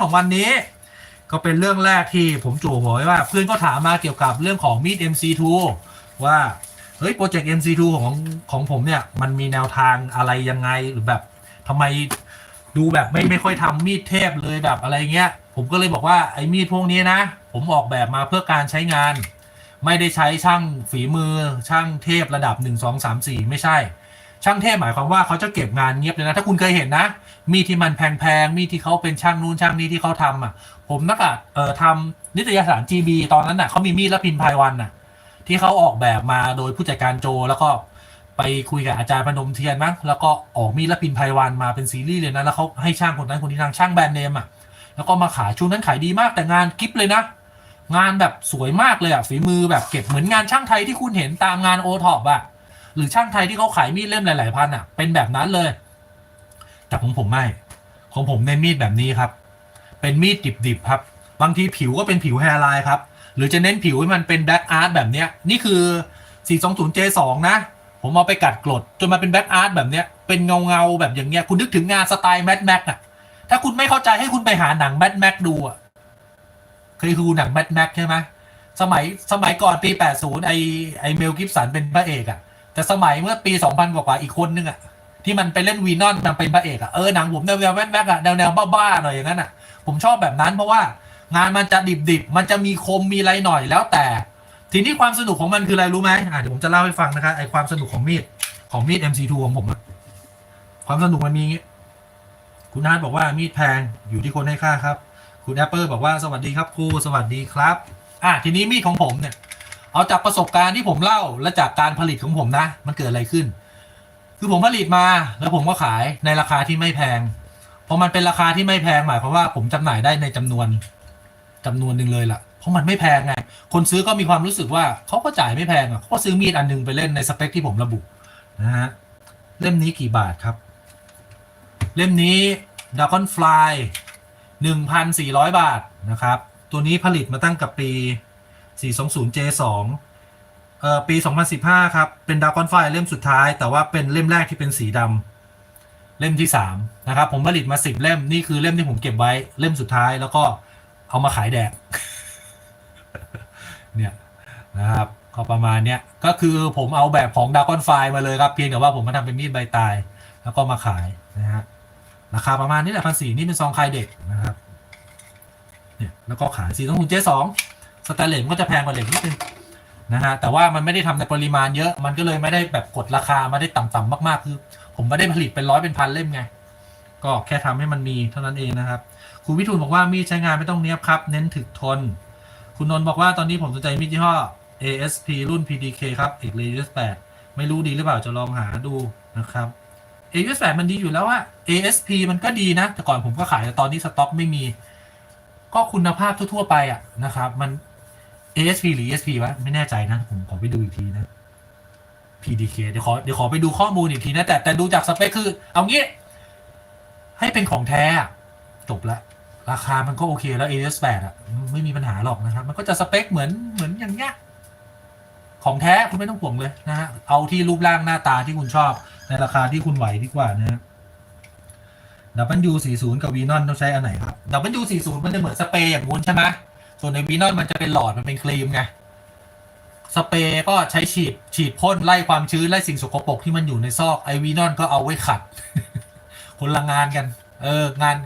ของวันนี้ ก็เป็นเรื่องแรกที่ผมจู่หัวไว้ว่า เพื่อนก็ถามมาเกี่ยวกับเรื่องของมีด MC2 ว่าเฮ้ยโปรเจกต์ MC2 ของของผมเนี่ย มันมีแนวทางอะไรยังไงหรือแบบทำไมดูแบบไม่ไม่ค่อยทำมีดเทพเลยแบบอะไรเงี้ย ผมก็เลยบอกว่าไอ้มีดพวกนี้นะ ผมออกแบบมาเพื่อการใช้งาน ไม่ได้ใช้ช่างฝีมือช่างเทพระดับ 1 2 3 4 ไม่ใช่ ช่างเทพหมายความว่าเขาจะเก็บงานเงียบเลยนะ ถ้าคุณเคยเห็นนะ มีดที่มันแพงๆ มีดที่เขาเป็นช่างนู้นช่างนี้ที่เขาทำอะ ผมนักอะเอ่อทำนิตยสาร GB ตอนนั้นน่ะเขามีมีดและพินพายวันน่ะ ที่เขาออกแบบมาโดยผู้จัดการโจแล้วก็ไปคุยกับอาจารย์พนมเทียนมั้งแล้วก็ออกมีดและพินพายวันมาเป็นซีรีส์เลยนะแล้วเขาให้ช่างคนนั้นคนนี้ทางช่างแบรนด์เนมอะแล้วก็มาขายช่วงนั้นขายดีมากแต่งานกิฟเลยนะงานแบบสวยมากเลยอะฝีมือแบบเก็บเหมือนงานช่างไทยที่คุณเห็นตามงานโอท็อปอะ หรือช่างไทยที่เขาขายมีดเล่มหลาย ๆ พันอะ เป็นแบบนั้นเลย แต่ของผมไม่ของผมเน้นมีดแบบนี้ครับ เป็นมีดดิบ ๆ ครับ บางทีผิวก็เป็นผิวแฮร์ไลน์ครับ หรือจะเน้นผิวให้มันเป็นแบ็กอาร์ตแบบเนี้ย นี่คือ 420J2 นะ ผมเอาไปกัดกรดจนมาเป็นแบ็กอาร์ตแบบเนี้ย เป็นเงาเงาๆแบบอย่างเงี้ย คุณนึกถึงงานสไตล์แมดแม็กอะถ้าคุณไม่เข้าใจให้คุณไปหาหนังแมดแม็กดูอะเคยดูหนังแมดแม็กใช่ไหมสมัยสมัยก่อนปี 80 ไอไอเมลกิฟสันเป็นพระเอกอะ แต่สมัยเมื่อปี2000กว่าอีกคนนึงอะที่มันไปเล่นวีนอนมันเป็นพระเอกอะเออหนังผมแนวแวแมดแม็กอะแนวแนวบ้าๆหน่อยอย่างนั้นอะผมชอบแบบนั้นเพราะว่างานมันจะดิบๆ มันจะมีคมมีอะไรหน่อยแล้วแต่ ทีนี้ความสนุกของมันคืออะไรรู้ไหมอะเดี๋ยวผมจะเล่าให้ฟังนะครับไอความสนุกของมีดของมีด MC2 ของผมอะความสนุกมันมีอย่างงี้คุณนาทบอกว่ามีดแพงอยู่ที่คนให้ค่าครับ คุณแอปเปิลบอกว่าสวัสดีครับครูสวัสดีครับ อะทีนี้มีดของผมเนี่ย เอาจากประสบการณ์ที่ผมเล่าและจากการผลิตของผมนะ มันเกิดอะไรขึ้น คือผมผลิตมาแล้วผมก็ขายในราคาที่ไม่แพงพอมันเป็นราคาที่ไม่แพงหมายความว่าผมจำหน่ายได้ในจำนวนจำนวนหนึ่งเลยล่ะ เพราะมันไม่แพงไง คนซื้อก็มีความรู้สึกว่าเขาก็จ่ายไม่แพงอะเขาก็ซื้อมีดอันหนึงไปเล่นในสเปคที่ผมระบุนะฮะเล่มนี้กี่บาทครับ เล่มนี้ด a กอนฟลายหนึ่งพันสี่ร้อยบาทนะครับ ตัวนี้ผลิตมาตั้งกับปี 420 J2 เอ่อปี 2015 ครับ เป็นด a กอนไฟลายเล่มสุดท้าย แต่ว่าเป็นเล่มแรกที่เป็นสีดำเล่มที่ 3 นะครับ ผมผลิตมา 10 เล่ม นี่คือเล่มที่ผมเก็บไว้เล่มสุดท้าย แล้วก็เอามาขายแดก เนี่ยนะครับก็ประมาณเนี้ยก็คือผมเอาแบบของด a กอนไฟมาเลยครับ เพียงแต่ว่าผมมาทำเป็นมีดใบตาย แล้วก็มาขายนะฮะราคาประมาณนี้แหละพันสี่นี่เป็นซองคายเด็กนะครับเนี่ยแล้วก็ขายสี่ต้องหุ่นเจสอง สแตนเลสก็จะแพงกว่าเหล็กนิดนึงนะฮะแต่ว่ามันไม่ได้ทำในปริมาณเยอะมันก็เลยไม่ได้แบบกดราคามาได้ต่ำๆมากๆคือ ผมไม่ได้ผลิตเป็นร้อยเป็นพันเล่มไง ก็แค่ทำให้มันมีเท่านั้นเองนะครับคุณวิทูลบอกว่ามีใช้งานไม่ต้องเนี้ยบครับ เน้นถึกทน คุณนนท์บอกว่าตอนนี้ผมสนใจมีดยี่ห้อ ASP รุ่น PDK ครับเอีก Radius 8ไม่รู้ดีหรือเปล่าจะลองหาดูนะครับ ASP 8มันดีอยู่แล้วว่า ASP มันก็ดีนะ แต่ก่อนผมก็ขายแต่ตอนนี้สต็อกไม่มี ก็คุณภาพทั่ว ๆ ไปอะนะครับ มัน ASP หรือ ESP วะไม่แน่ใจนะ ผมขอไปดูอีกทีนะ PDK เดี๋ยวขอเดี๋ยวขอไปดูข้อมูลอีกทีนะ แต่แต่ดูจากสเปคคือ เอางี้ ให้เป็นของแท้จบละราคามันก็โอเคแล้ว AS8 อะ ไม่มีปัญหาหรอกนะครับ มันก็จะสเปคเหมือนเหมือนอย่างเงี้ยของแท้คุณไม่ต้องห่วงเลยนะฮะเอาที่รูปร่างหน้าตาที่คุณชอบ ในราคาที่คุณไหวดีกว่านะฮะ W40 กับ v ีนอนต้องใช้อันไหนครับ W40 มันจะเหมือนสเปรย์อย่างงู้นใช่ไหม ส่วนใน v ีนอนมันจะเป็นหลอดมันเป็นครีมไงสเปรย์ก็ใช้ฉีดฉีดพ่นไล่ความชื้น ไล่สิ่งสกปรกที่มันอยู่ในซอกไอวีนอนก็เอาไว้ขัด คนละงานกัน เอองาน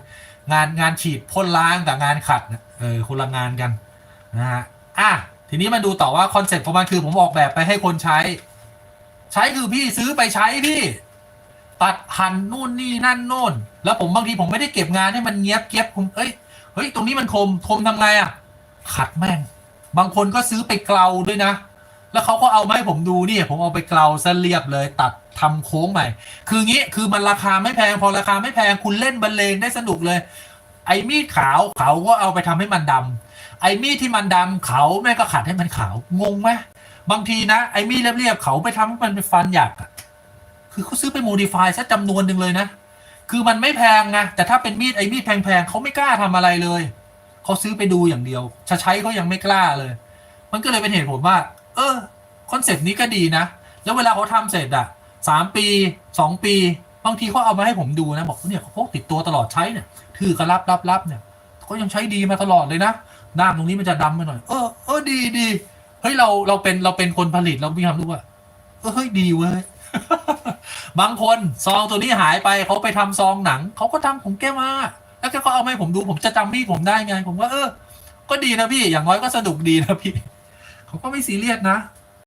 งานงานฉีดพ่นล้างกับงานขัดเออคนละงานกันนะฮะอะทีนี้มาดูต่อว่าคอนเซ็ปต์ของมันคือผมออกแบบไปให้คนใช้ ใช้คือพี่ซื้อไปใช้พี่ตัดหั่นนู่นนี่นั่นโน่น แล้วผมบางทีผมไม่ได้เก็บงานให้มันเงียบเก็บผมเอ้ยเฮ้ยตรงนี้มันคมคมทำไงอะ ขัดแม่ง บางคนก็ซื้อไปเกลาด้วยนะ แล้วเขาก็เอามาให้ผมดูนี่ผมเอาไปเกลาซะเรียบเลยตัดทำโค้งใหม่ คืองี้คือมันราคาไม่แพง พอราคาไม่แพงคุณเล่นบรรเลงได้สนุกเลย ไอ้มีดขาวเขาก็เอาไปทำให้มันดำไอ้มีดที่มันดำเขาแม่ก็ขัดให้มันขาวงงไหมบางทีนะไอ้มีดเรียบๆเขาไปทำให้มันเป็นฟันหยักอะคือเขาซื้อไปโมดิฟายซะจำนวนหนึ่งเลยนะ คือมันไม่แพงไงแต่ถ้าเป็นมีดไอ้มีดแพงๆเขาไม่กล้าทำอะไรเลย เขาซื้อไปดูอย่างเดียว จะใช้เขายังไม่กล้าเลย มันก็เลยเป็นเหตุผลว่า เออคอนเซปต์นี้ก็ดีนะ แล้วเวลาเขาทำเสร็จอะสามปีสองปีบางทีเขาเอามาให้ผมดูนะ บอกเนี่ยเขาพกติดตัวตลอดใช้เนี่ย ถือกระรับรับรับเนี่ยก็ยังใช้ดีมาตลอดเลยนะด้ามตรงนี้มันจะดำไปหน่อย เออเออดีดีเฮ้ยเราเราเป็นเราเป็นคนผลิตเรามีความรู้ว่าเออเฮ้ยดีเว้ยบางคนซองตัวนี้หายไปเขาไปทำซองหนังเขาก็ทำของแกมา แล้วแกก็เอามาให้ผมดูผมจะจำพี่ผมได้ไง ผมว่าเออ ก็ดีนะพี่ อย่างน้อยก็สนุกดีนะพี่ เขาก็ไม่ซีเรียสนะ